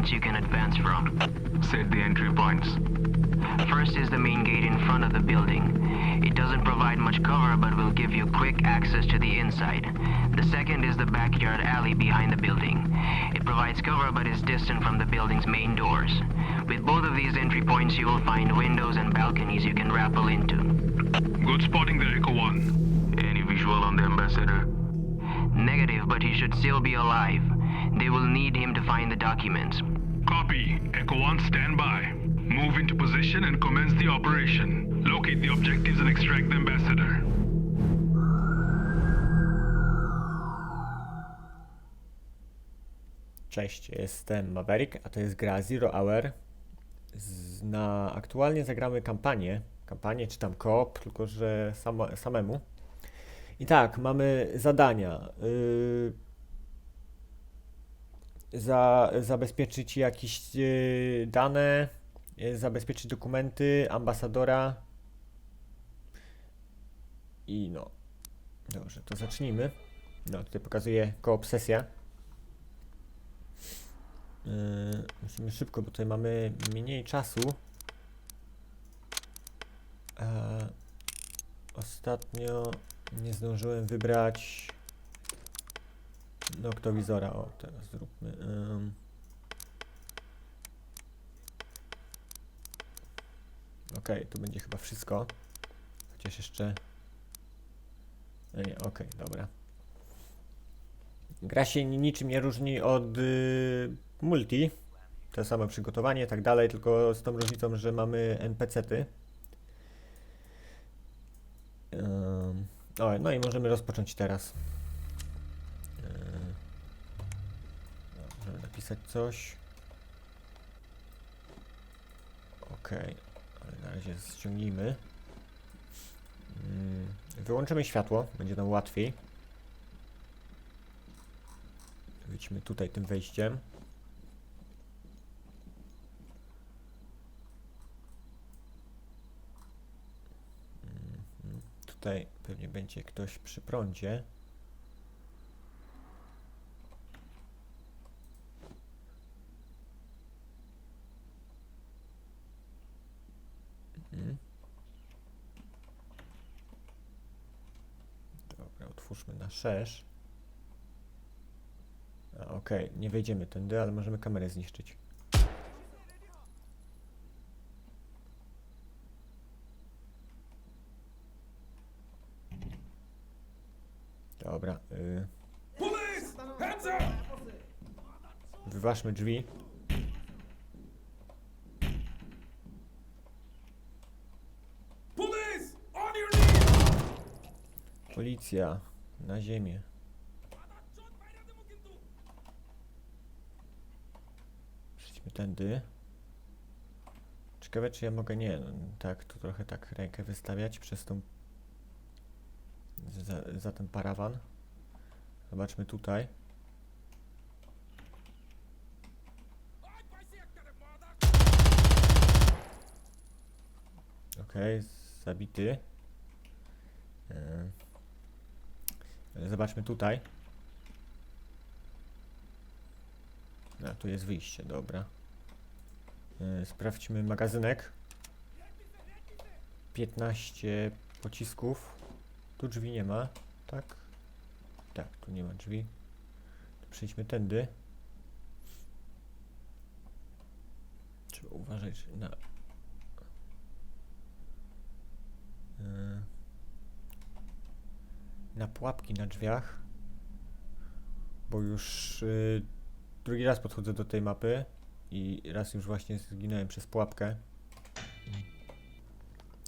points you can advance from. Set the entry points. First is the main gate in front of the building. It doesn't provide much cover but will give you quick access to the inside. The second is the backyard alley behind the building. It provides cover but is distant from the building's main doors. With both of these entry points you will find windows and balconies you can rappel into. Good spotting there, Echo 1. Any visual on the ambassador? Negative, but he should still be alive. They will need him to find the documents. Copy. Echo 1, stand by. Move into position and commence the operation. Locate the objectives and extract the ambassador. Cześć, jestem Maverick, a to jest gra Zero Hour. Na, aktualnie zagramy kampanię, kampanię czy tam koop, tylko że samo, samemu. I tak, mamy zadania. Yy, za, zabezpieczyć jakieś yy, dane, yy, zabezpieczyć dokumenty ambasadora. I no. Dobrze, to zacznijmy. No, tutaj pokazuję koop sesja. Yy, musimy szybko, bo tutaj mamy mniej czasu. E, ostatnio nie zdążyłem wybrać noktowizora. O, teraz zróbmy. ym. Okej, to będzie chyba wszystko. Chociaż jeszcze. No nie, okej, dobra. Gra się ni- niczym nie różni od y, multi. To samo przygotowanie, tak dalej, tylko z tą różnicą, że mamy NPC-ty. Ym, o, no i możemy rozpocząć teraz. Yy, możemy napisać coś. Okej, ale na razie ściągnijmy. Ym, wyłączymy światło, będzie nam łatwiej. Wyjdźmy tutaj tym wejściem. Mhm. Tutaj pewnie będzie ktoś przy prądzie. Mhm. Dobra, otwórzmy na szerz. Okej, nie wejdziemy tędy, ale możemy kamerę zniszczyć. Dobra. Y... Wyważmy drzwi. Policja. Na ziemię. Przejdźmy tędy. Ciekawe, czy ja mogę... Nie, no, tak, tu trochę tak rękę wystawiać przez tą... Za, za ten parawan. Zobaczmy tutaj. Okej, zabity. Yy. Zobaczmy tutaj. A, tu jest wyjście, dobra. Yy, sprawdźmy magazynek. 15 pocisków. Tu drzwi nie ma, tak? Tak, tu nie ma drzwi. Przejdźmy tędy. Trzeba uważać na... Yy, na pułapki na drzwiach. Bo już yy, drugi raz podchodzę do tej mapy i raz już właśnie zginąłem przez pułapkę.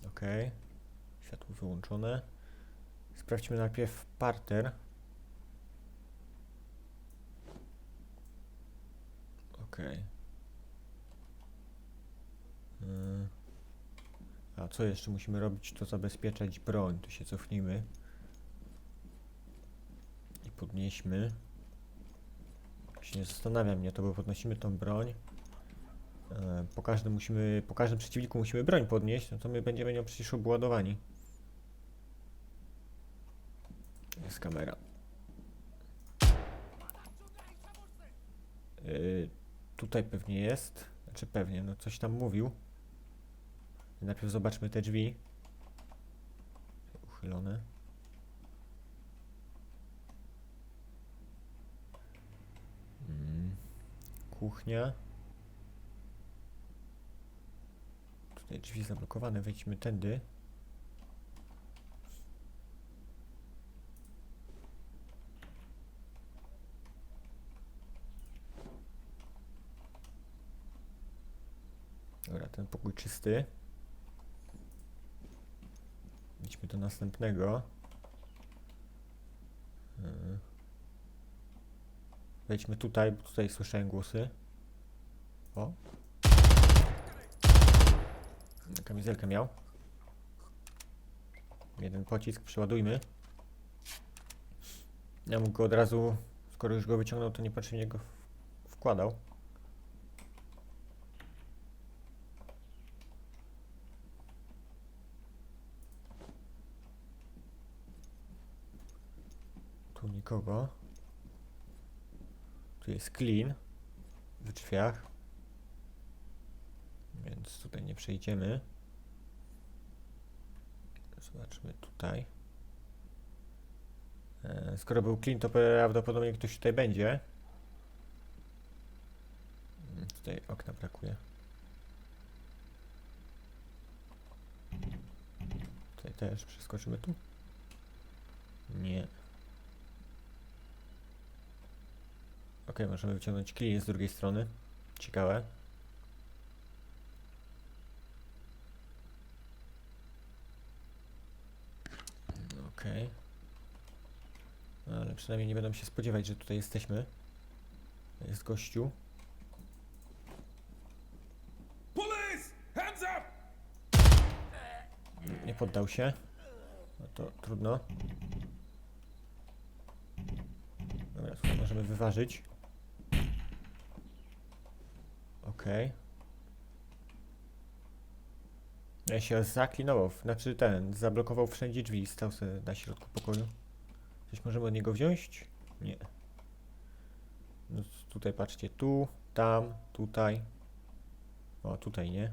Okej. Światło wyłączone. Sprawdźmy najpierw parter. Yy. A co jeszcze musimy robić, to zabezpieczać broń. Tu się cofnijmy. Podnieśmy. Się nie zastanawia mnie to, bo podnosimy tą broń. E, po każdym musimy, po każdym przeciwniku musimy broń podnieść, no to my będziemy nią przecież obładowani. Jest kamera. Yy, tutaj pewnie jest. Znaczy pewnie, no coś tam mówił. Najpierw zobaczmy te drzwi. Uchylone. Kuchnia. Tutaj drzwi zablokowane, wejdźmy tędy. Dobra, ten pokój czysty. Idźmy do następnego. Wejdźmy tutaj, bo tutaj słyszałem głosy. O. Kamizelkę miał. Jeden pocisk, przeładujmy. Ja mógł go od razu, skoro już go wyciągnął, to niepotrzebnie go wkładał. Tu nikogo. Tu jest clean w drzwiach. Więc tutaj nie przejdziemy. Zobaczmy tutaj. E, skoro był clean, to prawdopodobnie ktoś tutaj będzie. Mm, Tutaj okna brakuje. Tutaj też przeskoczymy tu. Nie. Ok, możemy wyciągnąć klient z drugiej strony. Ciekawe. Ok. Ale przynajmniej nie będą się spodziewać, że tutaj jesteśmy. Jest gościu. Nie poddał się. No to trudno. Dobra, tutaj możemy wyważyć. Okej. Ja się zaklinował, znaczy ten, zablokował wszędzie drzwi, stał sobie na środku pokoju. Coś możemy od niego wziąć? Nie. No tutaj patrzcie, tu, tam, tutaj. O, tutaj nie.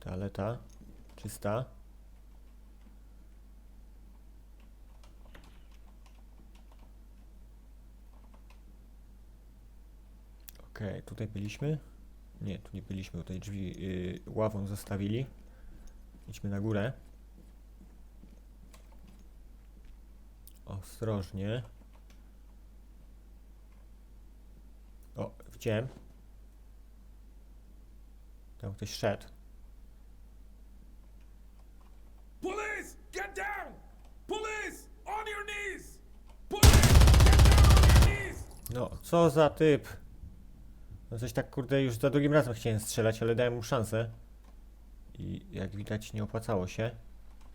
Toaleta. Czysta. Okej, tutaj byliśmy. Nie, tu nie byliśmy, tutaj drzwi yy, ławą zostawili. Idźmy na górę. Ostrożnie. O, widziałem. Tam ktoś szedł. Police! Get down! Police! On your knees! Police! Get down on your knees! No, co za typ. No coś tak kurde już za drugim razem chciałem strzelać, ale dałem mu szansę. I jak widać nie opłacało się.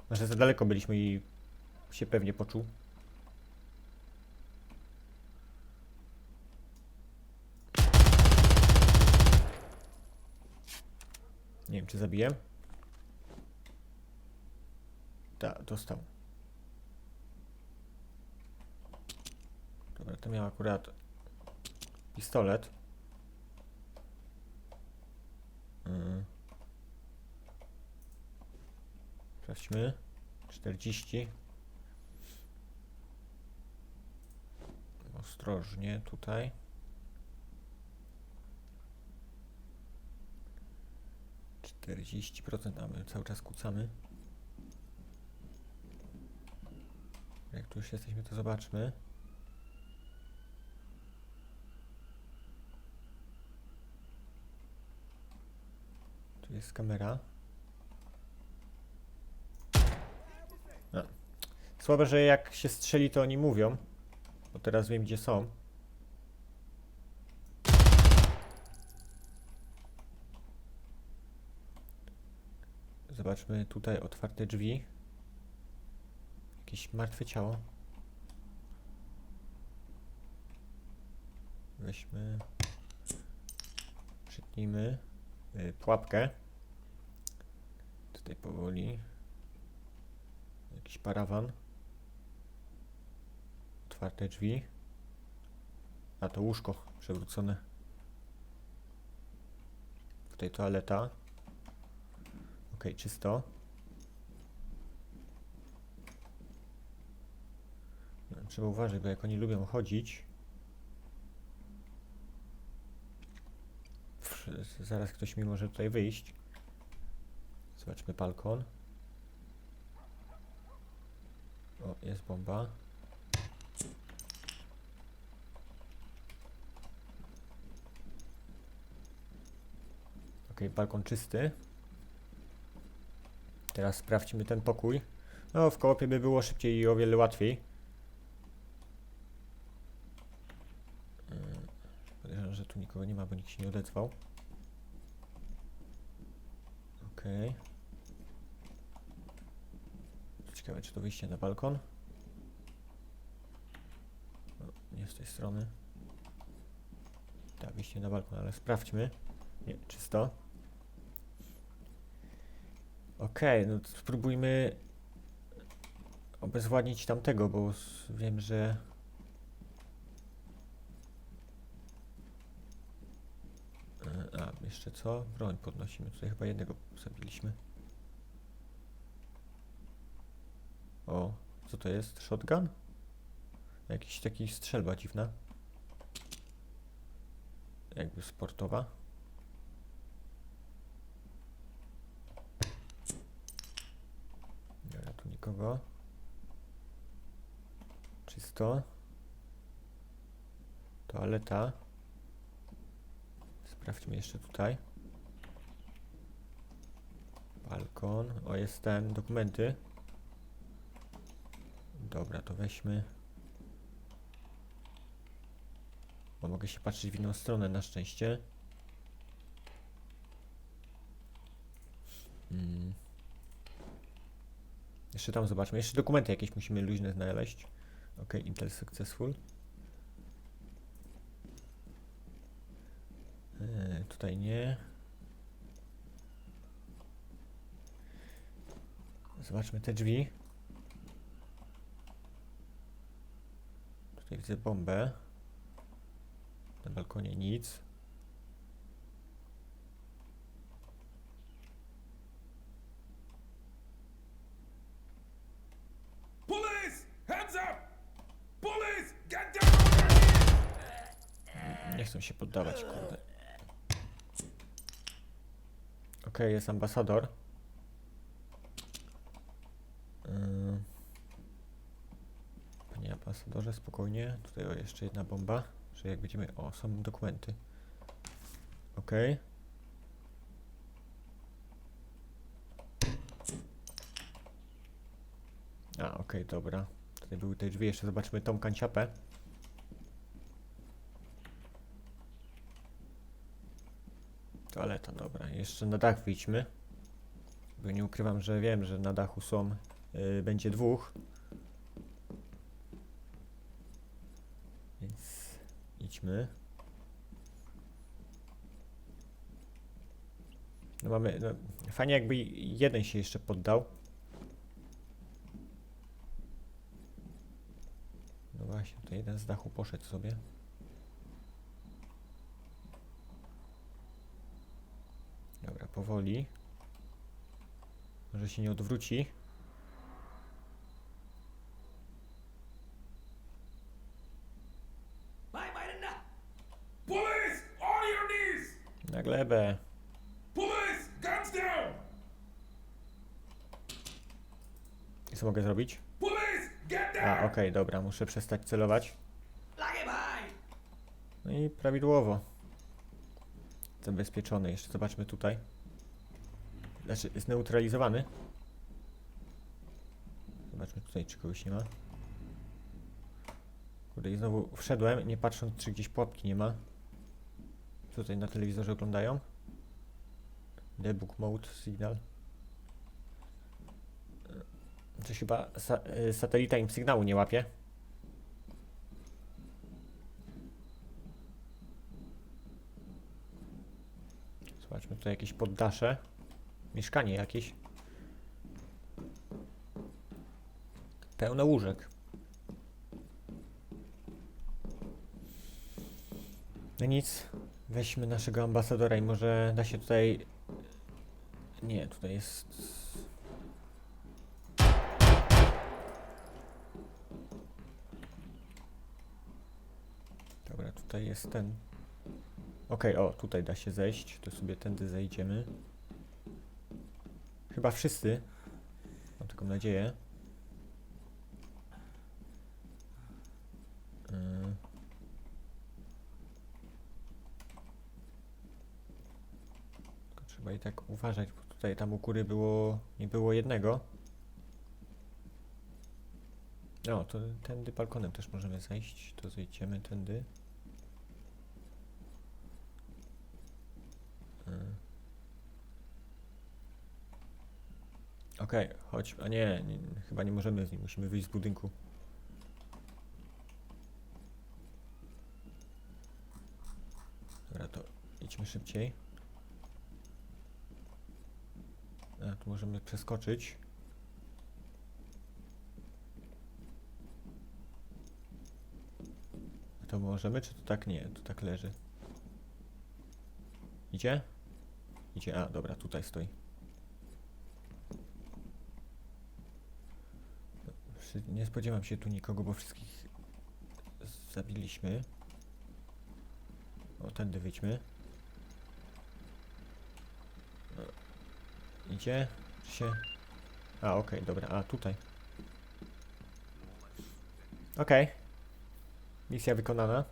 Może za daleko byliśmy i się pewnie poczuł. Nie wiem czy zabiłem. Tak, dostał. Dobra, to miał akurat pistolet. Mm. Sprawdźmy. 40. Ostrożnie tutaj. Czterdzieści procent, a my cały czas kucamy. Jak tu już jesteśmy, to zobaczmy. Jest kamera. No. Słabe, że jak się strzeli, to oni mówią. Bo teraz wiem, gdzie są. Zobaczmy tutaj otwarte drzwi. Jakieś martwe ciało. Weźmy. Przytnijmy y, pułapkę. Tutaj powoli. Jakiś parawan. Otwarte drzwi. A to łóżko przewrócone. Tutaj toaleta. Okej, czysto. No, Trzeba uważać, bo jak oni lubią chodzić. Zaraz ktoś mi może tutaj wyjść. Zobaczmy balkon. O, jest bomba. Okej, balkon czysty. Teraz sprawdźmy ten pokój. No, w kołopie by było szybciej i o wiele łatwiej. Yy, Podejrzewam, że tu nikogo nie ma, bo nikt się nie odezwał. Okej. Ciekawe, czy to wyjście na balkon? O, nie z tej strony. Tak, wyjście na balkon, ale sprawdźmy. Nie, czysto. Okej, no to spróbujmy obezwładnić tamtego, bo wiem, że... E, A, jeszcze co? Broń podnosimy. Tutaj chyba jednego zabiliśmy. O, co to jest? Shotgun? Jakiś taki strzelba dziwna. Jakby sportowa. Dobra, tu nikogo. Czysto. Toaleta. Sprawdźmy jeszcze tutaj. Balkon. O, jest ten, dokumenty. Dobra, to weźmy. Bo mogę się patrzeć w inną stronę na szczęście. Mm. Jeszcze tam zobaczmy. Jeszcze dokumenty jakieś musimy luźne znaleźć. Ok, Intel successful. Eee, tutaj nie. Zobaczmy te drzwi. Tutaj widzę bombę. Na balkonie nic. Police! Hands up! Police! Get down! Nie chcą się poddawać, kurde. Okej, jest ambasador. Spokojnie. Tutaj o, jeszcze jedna bomba. Że jak będziemy... O, są dokumenty. Okej. A, okej, dobra. Tutaj były te drzwi. Jeszcze zobaczymy tą kanciapę. Toaleta, dobra. Jeszcze na dach wyjdźmy. Bo nie ukrywam, że wiem, że na dachu są. y, będzie dwóch. Więc idźmy. No mamy. No, fajnie jakby jeden się jeszcze poddał. No właśnie, to jeden z dachu poszedł sobie. Dobra, powoli. Może się nie odwróci. Police! On your knees! Glebę. Police! Guns down! I co mogę zrobić? Police! Get A, down! okej, dobra, muszę przestać celować. No i prawidłowo. Zabezpieczony. Jeszcze zobaczmy tutaj. Znaczy, zneutralizowany. Zobaczmy tutaj, czy kogoś nie ma. Kurde, i znowu wszedłem, nie patrząc, czy gdzieś pułapki nie ma. Tutaj na telewizorze oglądają? Debug mode, signal. Coś chyba sa y, satelita im sygnału nie łapie. Zobaczmy tutaj jakieś poddasze. Mieszkanie jakieś. Pełno łóżek. No nic, weźmy naszego ambasadora i może da się tutaj... Nie, tutaj jest... Dobra, tutaj jest ten. Okej, o, tutaj da się zejść, to sobie tędy zejdziemy. Chyba wszyscy. Mam taką nadzieję. Tak uważać, bo tutaj tam u góry było, nie było jednego. No, to tędy balkonem też możemy zejść, to zejdziemy tędy. Yy. Okej, chodź. A nie, nie, chyba nie możemy z nim, musimy wyjść z budynku. Dobra, to idźmy szybciej. Tu możemy przeskoczyć. To możemy, czy to tak nie? To tak leży. Idzie? Idzie, a dobra, tutaj stoi. Nie spodziewam się tu nikogo, bo wszystkich zabiliśmy. O, tędy wyjdźmy. Idzie? Czy się... A, okej, dobra, a tutaj. Okej. Misja wykonana.